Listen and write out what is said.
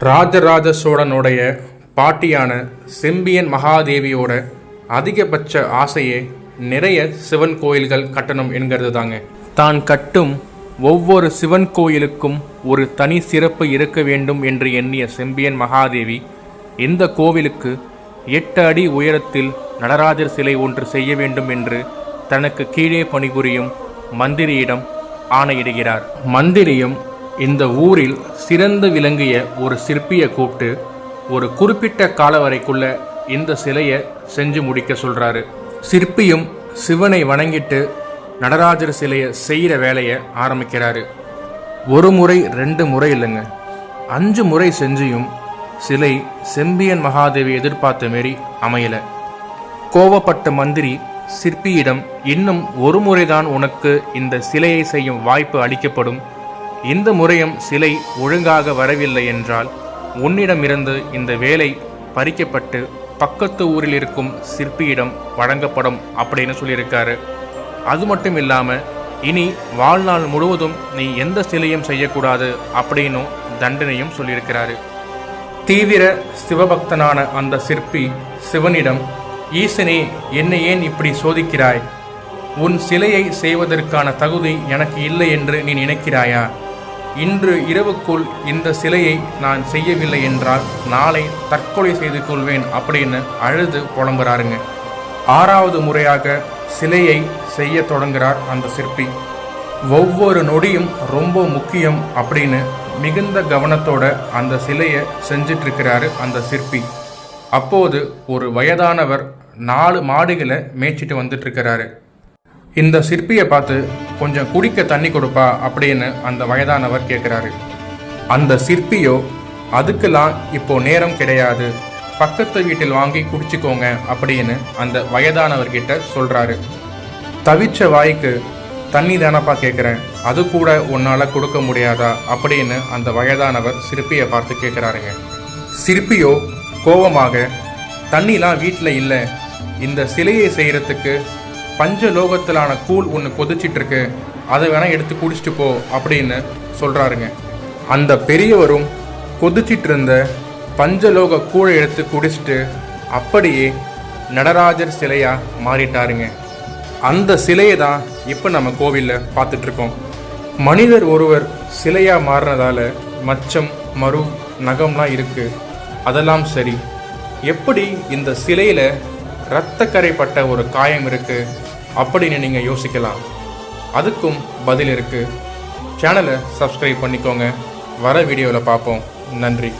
ராஜராஜ சோழனுடைய பாட்டியான செம்பியன் மகாதேவியோட அதிகபட்ச ஆசையே நிறைய சிவன் கோயில்கள் கட்டணும் என்கிறது தாங்க தான் கட்டும் ஒவ்வொரு சிவன் கோயிலுக்கும் ஒரு தனி சிறப்பு இருக்க வேண்டும் என்று எண்ணிய செம்பியன் மகாதேவி இந்த கோவிலுக்கு எட்டு அடி உயரத்தில் நடராஜர் சிலை ஒன்று செய்ய வேண்டும் என்று தனக்கு கீழே பணிபுரியும் மந்திரியிடம் ஆணையிடுகிறார். மந்திரியும் இந்த ஊரில் சிறந்து விளங்கிய ஒரு சிற்பியை கூப்பிட்டு ஒரு குறிப்பிட்ட கால வரைக்குள்ள இந்த சிலையை செஞ்சு முடிக்க சொல்றாரு. சிற்பியும் சிவனை வணங்கிட்டு நடராஜர் சிலையை செய்கிற வேலையை ஆரம்பிக்கிறாரு. ஒரு முறை ரெண்டு முறை இல்லைங்க. அஞ்சு முறை செஞ்சியும் சிலை செம்பியன் மகாதேவி எதிர்பார்த்த மாரி அமையல. கோவப்பட்ட மந்திரி சிற்பியிடம் இன்னும் ஒரு முறைதான் உனக்கு இந்த சிலையை செய்யும் வாய்ப்பு அளிக்கப்படும். இந்த முறையும் சிலை ஒழுங்காக வரவில்லை என்றால் உன்னிடமிருந்து இந்த வேலை பறிக்கப்பட்டு பக்கத்து ஊரில் இருக்கும் சிற்பியிடம் வழங்கப்படும் அப்படின்னு சொல்லியிருக்காரு. அது மட்டும் இல்லாமல் இனி வாழ்நாள் முழுவதும் நீ எந்த சிலையும் செய்யக்கூடாது அப்படின்னும் தண்டனையும் சொல்லியிருக்கிறாரு. தீவிர சிவபக்தனான அந்த சிற்பி சிவனிடம் ஈசனே என்னை ஏன் இப்படி சோதிக்கிறாய்? உன் சிலையை செய்வதற்கான தகுதி எனக்கு இல்லை என்று நீ நினைக்கிறாயா? இன்று இரவுக்குள் இந்த சிலையை நான் செய்யவில்லை என்றால் நாளை தற்கொலை செய்து கொள்வேன் அப்படின்னு அழுது புலம்புறாருங்க. ஆறாவது முறையாக சிலையை செய்ய தொடங்குகிறார் அந்த சிற்பி. ஒவ்வொரு நொடியும் ரொம்ப முக்கியம் அப்படின்னு மிகுந்த கவனத்தோட அந்த சிலையை செஞ்சிட்ருக்கிறாரு அந்த சிற்பி. அப்போது ஒரு வயதானவர் நாலு மாடுகளை மேய்ச்சிட்டு வந்துட்டு இருக்கிறாரு இந்த சிற்பியை பார்த்து கொஞ்சம் குடிக்க தண்ணி கொடுப்பா அப்படின்னு அந்த வயதானவர் கேட்குறாரு. அந்த சிற்பியோ அதுக்கெல்லாம் இப்போ நேரம் கிடையாது. பக்கத்து வீட்டில் வாங்கி குடிச்சுக்கோங்க அப்படின்னு அந்த வயதானவர்கிட்ட சொல்கிறாரு தவிச்ச வாய்க்கு தண்ணி தானப்பா கேட்குறேன். அது கூட உன்னால் கொடுக்க முடியாதா? அப்படின்னு அந்த வயதானவர் சிற்பியை பார்த்து கேட்குறாருங்க. சிற்பியோ கோபமாக தண்ணிலாம் வீட்டில் இல்லை. இந்த சிலையை செய்கிறதுக்கு பஞ்சலோகத்திலான கூழ் ஒன்று கொதிச்சிட்டு இருக்கு அதை வேணால் எடுத்து குடிச்சிட்டு போ அப்படின்னு சொல்கிறாருங்க அந்த பெரியவரும் கொதிச்சிட்டு இருந்த பஞ்சலோக கூழை எடுத்து குடிச்சிட்டு அப்படியே நடராஜர் சிலையாக மாறிட்டாருங்க. அந்த சிலையை தான் இப்போ நம்ம கோவிலில் பார்த்துட்ருக்கோம் மனிதர் ஒருவர் சிலையாக மாறினதால மச்சம் மறு நகம்லாம் இருக்குது அதெல்லாம் சரி. எப்படி இந்த சிலையில் இரத்தக்கரைப்பட்ட ஒரு காயம் இருக்குது அப்படின்னு நீங்கள் யோசிக்கலாம். அதுக்கும் பதில் இருக்குது சேனலை சப்ஸ்கிரைப் பண்ணிக்கோங்க. வர வீடியோவில் பார்ப்போம். நன்றி.